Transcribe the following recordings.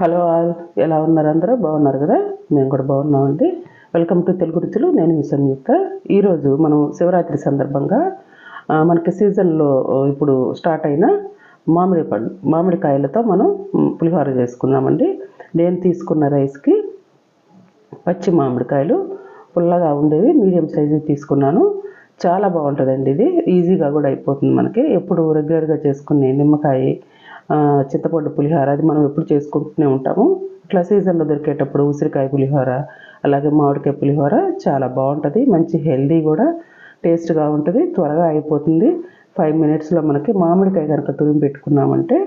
Hello all ఎలా ఉన్నారు అందరూ? బాగున్నారు కదా? మేము కూడా బాగున్నామండి. వెల్కమ్ టు తెలుగు రుచులు నేను మీ సంయుక్త. ఈరోజు మనం శివరాత్రి సందర్భంగా మనకి సీజన్లో ఇప్పుడు స్టార్ట్ అయిన మామిడి పండు మామిడికాయలతో మనం పులిహోర చేసుకుందామండి నేను తీసుకున్న రైస్కి పచ్చి మామిడికాయలు పుల్లగా ఉండేవి మీడియం సైజు తీసుకున్నాను. చాలా బాగుంటుందండి ఇది. ఈజీగా కూడా అయిపోతుంది మనకి. ఎప్పుడు రెగ్యులర్గా చేసుకునే నిమ్మకాయ చింతపండు పులిహోర అది మనం ఎప్పుడు చేసుకుంటూనే ఉంటాము. ఇట్లా సీజన్లో దొరికేటప్పుడు ఉసిరికాయ పులిహోర అలాగే మామిడికాయ పులిహోర చాలా బాగుంటుంది. మంచి హెల్దీ కూడా టేస్ట్గా ఉంటుంది. త్వరగా అయిపోతుంది. ఫైవ్ మినిట్స్లో మనకి మామిడికాయ కనుక తురిమి పెట్టుకున్నామంటే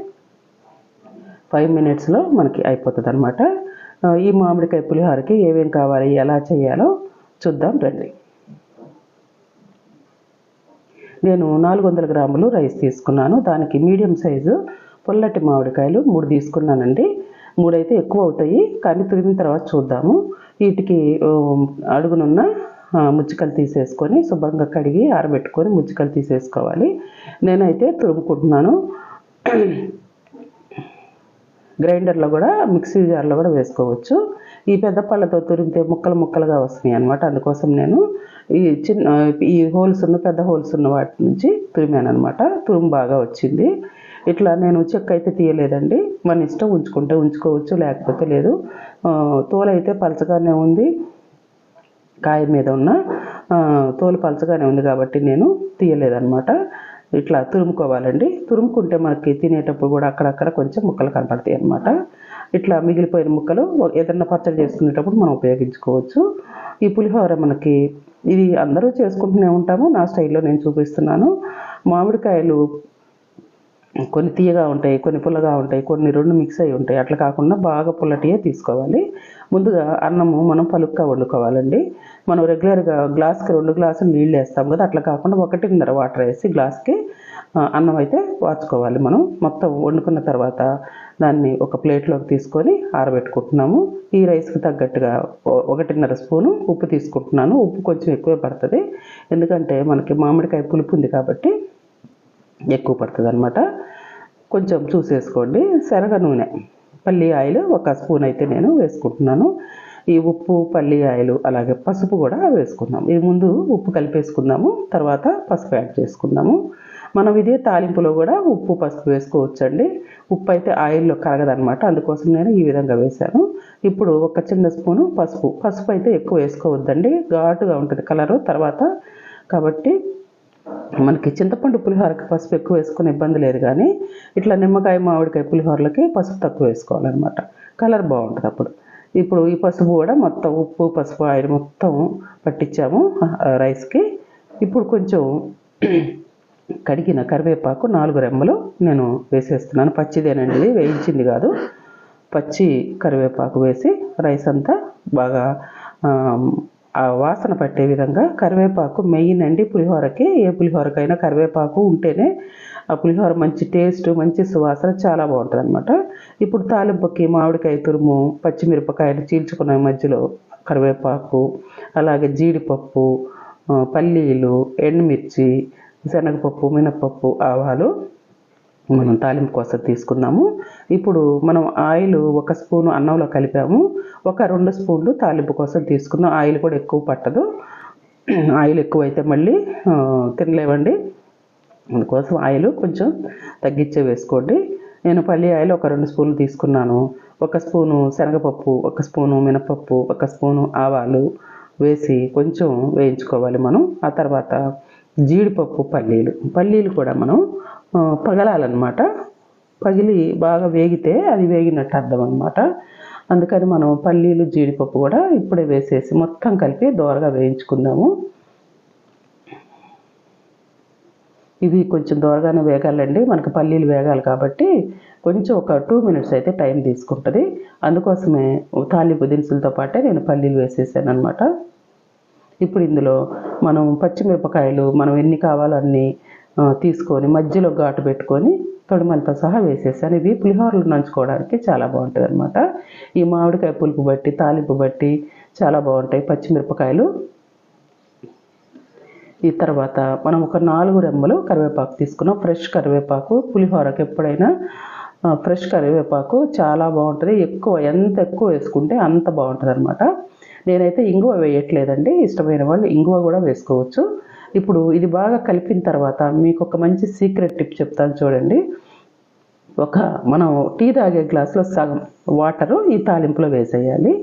ఫైవ్ మినిట్స్లో మనకి అయిపోతుంది అనమాట ఈ మామిడికాయ పులిహోరకి ఏమేం కావాలి ఎలా చేయాలో చూద్దాం రండి. నేను నాలుగు వందల గ్రాములు రైస్ తీసుకున్నాను. దానికి మీడియం సైజు పుల్లటి మామిడికాయలు మూడు తీసుకున్నానండి. మూడైతే ఎక్కువ అవుతాయి. కానీ తురిమిన తర్వాత చూద్దాము. వీటికి అడుగునున్న ముచ్చికలు తీసేసుకొని శుభ్రంగా కడిగి ఆరబెట్టుకొని ముచ్చికలు తీసేసుకోవాలి. నేనైతే తురుముకుంటున్నాను. గ్రైండర్లో కూడా మిక్సీ జార్లో కూడా వేసుకోవచ్చు. ఈ పెద్ద పళ్ళతో తురిమితే ముక్కలు ముక్కలుగా వస్తున్నాయి అనమాట అందుకోసం నేను ఈ చిన్న ఈ హోల్స్ ఉన్న పెద్ద హోల్స్ ఉన్న వాటి నుంచి తురిమాను అనమాట తురుము బాగా వచ్చింది. ఇట్లా నేను చెక్క అయితే తీయలేదండి. మన ఇష్టం ఉంచుకుంటే ఉంచుకోవచ్చు లేకపోతే లేదు. తోలైతే తోలు అయితే పలచగానే ఉంది. కాయ మీద ఉన్న తోలు పలచగానే ఉంది కాబట్టి నేను తీయలేదన్నమాట. ఇట్లా తురుముకోవాలండి. తురుముకుంటే మనకి తినేటప్పుడు కూడా అక్కడక్కడ కొంచెం ముక్కలు కనపడతాయి అన్నమాట. ఇట్లా మిగిలిపోయిన ముక్కలు ఏదన్నా పచ్చడి చేసుకునేటప్పుడు మనం ఉపయోగించుకోవచ్చు. ఈ పులిహోర మనకి ఇది అందరూ చేసుకుంటూనే ఉంటాము. నా స్టైల్లో నేను చూపిస్తున్నాను. మామిడికాయలు కొన్ని తీయగా ఉంటాయి కొన్ని పుల్లగా ఉంటాయి కొన్ని రెండు మిక్స్ అయి ఉంటాయి. అట్లా కాకుండా బాగా పుల్లటియే తీసుకోవాలి. ముందుగా అన్నము మనం పలుగ్గా వండుకోవాలండి. మనం రెగ్యులర్గా గ్లాస్కి రెండు గ్లాసులు నీళ్ళు వేస్తాం కదా అట్లా కాకుండా ఒకటిన్నర వాటర్ వేసి గ్లాస్కి అన్నం అయితే వాచుకోవాలి మనం. మొత్తం వండుకున్న తర్వాత దాన్ని ఒక ప్లేట్లోకి తీసుకొని ఆరబెట్టుకుంటున్నాము. ఈ రైస్కి తగ్గట్టుగా ఒకటిన్నర స్పూను ఉప్పు తీసుకుంటున్నాను. ఉప్పు కొంచెం ఎక్కువే పడుతుంది. ఎందుకంటే మనకి మామిడికాయ పులుపు ఉంది కాబట్టి ఎక్కువ పడుతుంది అనమాట కొంచెం చూసేసుకోండి. శనగ నూనె. పల్లి ఆయిల్ ఒక స్పూన్ అయితే నేను వేసుకుంటున్నాను. ఈ ఉప్పు పల్లి ఆయిల్ అలాగే పసుపు కూడా వేసుకుందాం. ఇది ముందు ఉప్పు కలిపేసుకుందాము. తర్వాత పసుపు యాడ్ చేసుకుందాము. మనం ఇదే తాలింపులో కూడా ఉప్పు పసుపు వేసుకోవచ్చండి. ఉప్పు అయితే ఆయిల్లో కరగదనమాట అందుకోసం నేను ఈ విధంగా వేశాను. ఇప్పుడు ఒక చిన్న స్పూను పసుపు. పసుపు అయితే ఎక్కువ వేసుకోవద్దండి. ఘాటుగా ఉంటుంది కలరు తర్వాత. కాబట్టి మనకి చింతపండు పులిహోరకి పసుపు ఎక్కువ వేసుకునే ఇబ్బంది లేదు కానీ ఇట్లా నిమ్మకాయ మామిడికాయ పులిహోరలకి పసుపు తక్కువ వేసుకోవాలన్నమాట. కలర్ బాగుంటుంది అప్పుడు. ఇప్పుడు ఈ పసుపు కూడా మొత్తం ఉప్పు పసుపు ఆయిల్ మొత్తం పట్టించాము ఆ, రైస్కి. ఇప్పుడు కొంచెం కడిగిన కరివేపాకు నాలుగు రెమ్మలు నేను వేసేస్తున్నాను. పచ్చిదేనండి ఇది వేయించింది కాదు. పచ్చి కరివేపాకు వేసి రైస్ అంతా బాగా ఆ, వాసన పట్టే విధంగా కరివేపాకు మెయిన్ అండి పులిహోరకి. ఏ పులిహోరకైనా కరివేపాకు ఉంటేనే ఆ పులిహోర మంచి టేస్ట్ మంచి సువాసన చాలా బాగుంటుంది అనమాట ఇప్పుడు తాలింపుకి మామిడికాయ తురుము పచ్చిమిరపకాయలు చీల్చుకున్న మధ్యలో కరివేపాకు అలాగే జీడిపప్పు పల్లీలు ఎండుమిర్చి శనగపప్పు మినపప్పు ఆవాలు మనం తాలింపు కోసం తీసుకున్నాము. ఇప్పుడు మనం ఆయిల్ ఒక స్పూను అన్నంలో కలిపాము. ఒక రెండు స్పూన్లు తాలింపు కోసం తీసుకున్నాం. ఆయిల్ కూడా ఎక్కువ పట్టదు. ఆయిల్ ఎక్కువైతే మళ్ళీ తినలేవండి. అందుకోసం ఆయిల్ కొంచెం తగ్గించే వేసుకోండి. నేను పల్లి ఆయిల్ ఒక రెండు స్పూన్లు తీసుకున్నాను. ఒక స్పూను శనగపప్పు ఒక స్పూను మినపప్పు ఒక స్పూను ఆవాలు వేసి కొంచెం వేయించుకోవాలి మనం. ఆ తర్వాత జీడిపప్పు పల్లీలు. పల్లీలు కూడా మనం పగలాలన్నమాట. పగిలి బాగా వేగితే అది వేగినట్టు అర్థం అనమాట అందుకని మనం పల్లీలు జీడిపప్పు కూడా ఇప్పుడే వేసేసి మొత్తం కలిపి దోరగా వేయించుకుందాము. ఇవి కొంచెం దోరగానే వేగాలండి. మనకు పల్లీలు వేగాలి కాబట్టి కొంచెం ఒక టూ మినిట్స్ అయితే టైం తీసుకుంటుంది. అందుకోసమే తాలింపు దినుసులతో పాటే నేను పల్లీలు వేసేసాను అనమాట ఇప్పుడు ఇందులో మనం పచ్చిమిరపకాయలు మనం ఎన్ని కావాలో అన్ని తీసుకొని మధ్యలో ఘాటు పెట్టుకొని తొడిమలతో సహా వేసేసాను ఇవి పులిహోరలు నంచుకోవడానికి చాలా బాగుంటుంది అనమాట ఈ మామిడికాయ పులుపు బట్టి తాలింపు బట్టి చాలా బాగుంటాయి పచ్చిమిరపకాయలు. ఈ తర్వాత మనం ఒక నాలుగు రెమ్మలు కరివేపాకు తీసుకున్నాం. ఫ్రెష్ కరివేపాకు పులిహోరకు ఎప్పుడైనా ఫ్రెష్ కరివేపాకు చాలా బాగుంటుంది. ఎక్కువ ఎంత ఎక్కువ వేసుకుంటే అంత బాగుంటుంది అనమాట నేనైతే ఇంగువ వేయట్లేదండి. ఇష్టమైన వాళ్ళు ఇంగువ కూడా వేసుకోవచ్చు. ఇప్పుడు ఇది బాగా కలిపిన తర్వాత మీకు ఒక మంచి సీక్రెట్ టిప్ చెప్తాను చూడండి. ఒక మనం టీ తాగే గ్లాసులో సగం వాటరు ఈ తాలింపులో వేసేయాలి.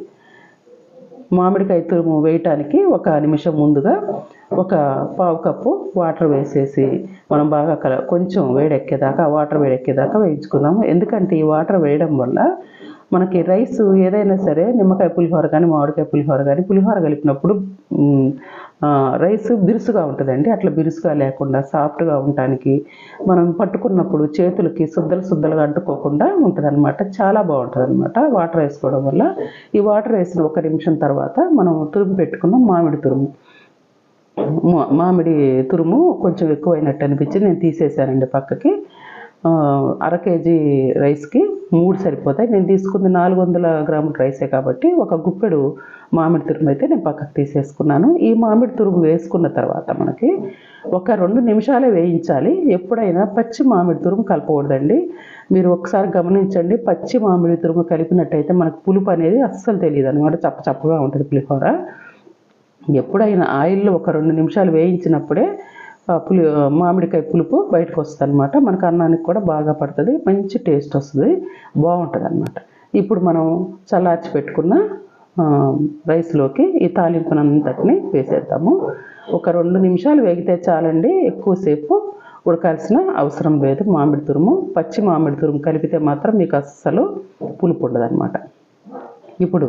మామిడికాయ తురుము వేయటానికి ఒక నిమిషం ముందుగా ఒక పావు కప్పు వాటర్ వేసేసి మనం బాగా కల కొంచెం వేడెక్కేదాకా వాటర్ వేడెక్కేదాకా వేయించుకుందాము. ఎందుకంటే ఈ వాటర్ వేయడం వల్ల మనకి రైస్ ఏదైనా సరే నిమ్మకాయ పులిహోర కానీ మామిడికాయ పులిహోర కానీ పులిహోర కలిపినప్పుడు రైస్ బిరుసుగా ఉంటుందండి. అట్లా బిరుసుగా లేకుండా సాఫ్ట్గా ఉండటానికి మనం పట్టుకున్నప్పుడు చేతులకి శుద్ధలు శుద్ధలుగా అంటుకోకుండా ఉంటుంది చాలా బాగుంటుంది వాటర్ వేసుకోవడం వల్ల. ఈ వాటర్ వేసిన ఒక నిమిషం తర్వాత మనం తురుము పెట్టుకున్న మామిడి తురుము. మామిడి తురుము కొంచెం ఎక్కువైనట్టు అనిపించి నేను తీసేసానండి పక్కకి. అర కేజీ రైస్కి మూడు సరిపోతాయి. నేను తీసుకుంది నాలుగు వందల గ్రాముల రైసే కాబట్టి ఒక గుప్పెడు మామిడి తురుము అయితే నేను పక్కకు తీసేసుకున్నాను. ఈ మామిడి తురుము వేసుకున్న తర్వాత మనకి ఒక రెండు నిమిషాలే వేయించాలి. ఎప్పుడైనా పచ్చి మామిడి తురుము కలపకూడదండి. మీరు ఒకసారి గమనించండి పచ్చి మామిడి తురుము కలిపినట్టయితే మనకు పులుపు అనేది అస్సలు తెలియదు అనమాట చప్ప చప్పగా ఉంటుంది పులిహోర. ఎప్పుడైనా ఆయిల్లో ఒక రెండు నిమిషాలు వేయించినప్పుడే పులి మామిడికాయ పులుపు బయటకు వస్తుంది అనమాట మనకు అన్నానికి కూడా బాగా పడుతుంది మంచి టేస్ట్ వస్తుంది బాగుంటుంది అనమాట ఇప్పుడు మనం చల్లార్చి పెట్టుకున్న రైస్లోకి ఈ తాలింపునంతటిని వేసేద్దాము. ఒక రెండు నిమిషాలు వేగితే చాలండి ఎక్కువసేపు ఉడకాల్సిన అవసరం లేదు. మామిడి తురుము పచ్చి మామిడి తురుము కలిపితే మాత్రం మీకు అస్సలు పులుపు ఉండదు ఇప్పుడు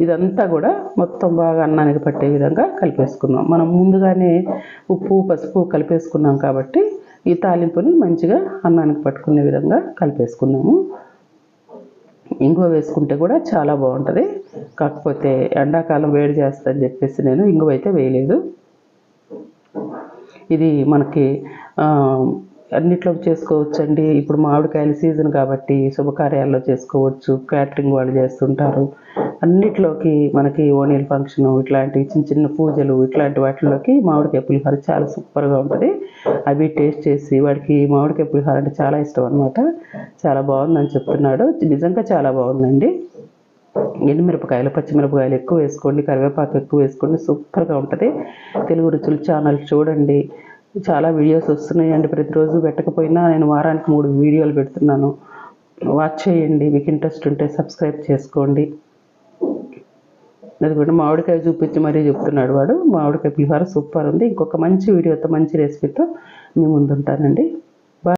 ఇదంతా కూడా మొత్తం బాగా అన్నానికి పట్టే విధంగా కలిపేసుకుందాం మనం ముందుగానే ఉప్పు పసుపు కలిపేసుకున్నాం కాబట్టి ఈ తాలింపుని మంచిగా అన్నానికి పట్టుకునే విధంగా కలిపేసుకున్నాము. ఇంగువ వేసుకుంటే కూడా చాలా బాగుంటుంది. కాకపోతే ఎండాకాలం వేడి చేస్తుందని చెప్పేసి నేను ఇంగువ అయితే వేయలేదు. ఇది మనకి అన్నిట్లో చేసుకోవచ్చండి. ఇప్పుడు మామిడికాయల సీజన్ కాబట్టి శుభకార్యాల్లో చేసుకోవచ్చు. క్యాటరింగ్ వాళ్ళు చేస్తుంటారు. అన్నిట్లోకి మనకి ఓనియల్ ఫంక్షన్ ఇట్లాంటివి చిన్న చిన్న పూజలు ఇట్లాంటి వాటిలోకి మామిడికాయ పులిహోర చాలా సూపర్గా ఉంటుంది. అవి టేస్ట్ చేసి వాడికి మామిడికాయ పులిహోర అంటే చాలా ఇష్టం అనమాట చాలా బాగుందని చెప్తున్నాడు. నిజంగా చాలా బాగుందండి. ఎండుమిరపకాయలు పచ్చిమిరపకాయలు ఎక్కువ వేసుకోండి కరివేపాకు ఎక్కువ వేసుకోండి సూపర్గా ఉంటుంది. తెలుగు రుచులు ఛానల్ చూడండి. చాలా వీడియోస్ వస్తున్నాయండి. ప్రతిరోజు పెట్టకపోయినా నేను వారానికి మూడు వీడియోలు పెడుతున్నాను. వాచ్ చేయండి. మీకు ఇంట్రెస్ట్ ఉంటే సబ్స్క్రైబ్ చేసుకోండి. అది కూడా మామిడికాయ చూపించి మరీ చెప్తున్నాడు వాడు. మామిడికాయ పులిహోర సూపర్ ఉంది. ఇంకొక మంచి వీడియోతో మంచి రెసిపీతో మీ ముందుంటానండి.